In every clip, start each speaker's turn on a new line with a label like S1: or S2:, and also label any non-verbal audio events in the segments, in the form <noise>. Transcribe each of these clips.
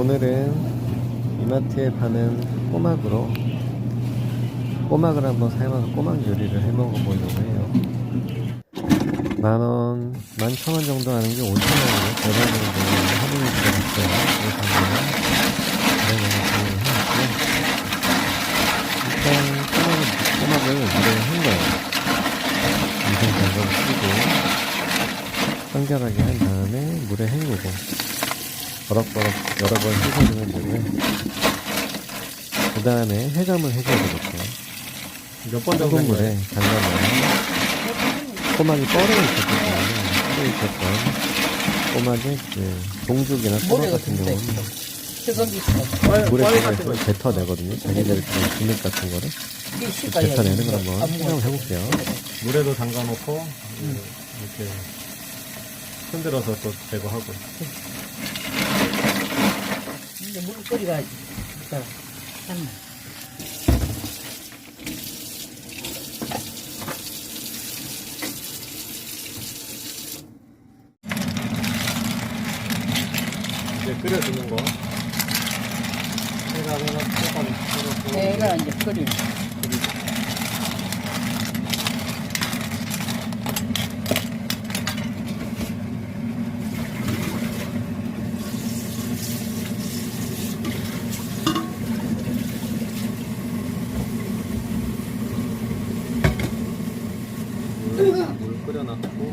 S1: 오늘은 이마트에 파는 꼬막으로 꼬막을 한번 사용해서 꼬막 요리를 해 먹어보려고 해요. 만원, 만천원 정도 하는 게 오천원이에요. 대박 정도 할인이 들어갔어요. 그래서 한번. 일단 꼬막을, 꼬막을 물에 한 거예요. 인생 장갑을 쓰고 청결하게 한 다음에 물에 헹구고 버럭버럭 여러 번 씻어주면 되고요. 그 다음에 해감을 해줘야 되겠죠.
S2: 몇번 정도
S1: 물에? 담가면 꼬막이 뻐르고 있었기 때문에 뻐르고 있었던 꼬막의 그 동죽이나 꼬막 같은 경우는 물에 들어가서 뱉어내거든요. 자기들 그 진흙 같은 거를. 뱉어내는 걸 한번 실험을 해볼게요.
S2: 물에도 담가놓고 이렇게 흔들어서 또 제거하고
S3: 이제 물 끓여가지고. 자, 잠깐만.
S2: 이제 끓여주는 거 해가면 조금 끓여주고
S3: 내가 이제 끓여.
S2: 끓여놨고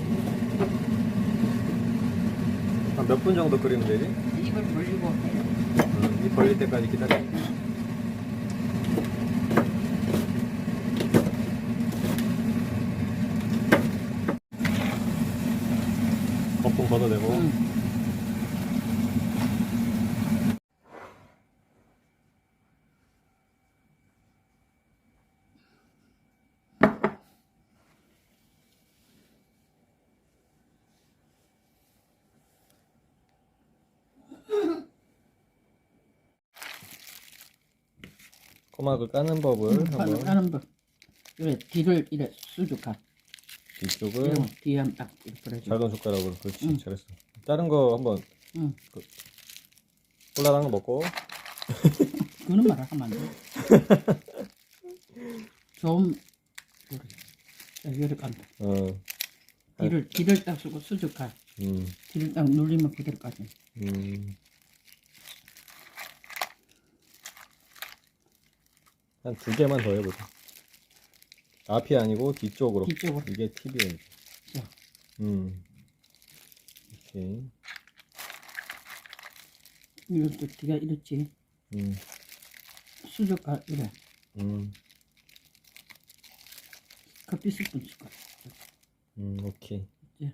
S2: 한 몇 분 정도 끓이면 되지?
S3: 입을 벌리고.
S2: 음, 이 벌릴 때까지 기다려 거품 걷어내고
S3: 응.
S1: 꼬막을 까는 법을
S3: 하는,
S1: 한번
S3: 하는 법. 그래, 뒤를 이래 수족하.
S1: 뒤쪽을
S3: 응, 뒤에 한번 딱 이렇게 그래줘.
S1: 작은 숟가락으로 그렇지
S3: 응.
S1: 잘했어. 다른 거 한번
S3: 응.
S1: 콜라랑 거 먹고
S3: 그런 말을 하면 안 돼. <laughs> 좀, 그래. 자, 이렇게 간다.
S1: 어,
S3: 뒤를, 뒤를 딱 쓰고 수족하.
S1: 음,
S3: 뒤를 딱 눌리면 그대로 까지.
S1: 음. 한 두 개만 더 해보자. 앞이 아니고 뒤쪽으로.
S3: 뒤쪽으로.
S1: 이게 팁이에요.
S3: 자,
S1: 음. 오케이.
S3: 이것도 뒤가 이렇지.
S1: 음,
S3: 수족하, 이래.
S1: 음,
S3: 커피 스푼 숟갈.
S1: 음, 오케이.
S3: 이제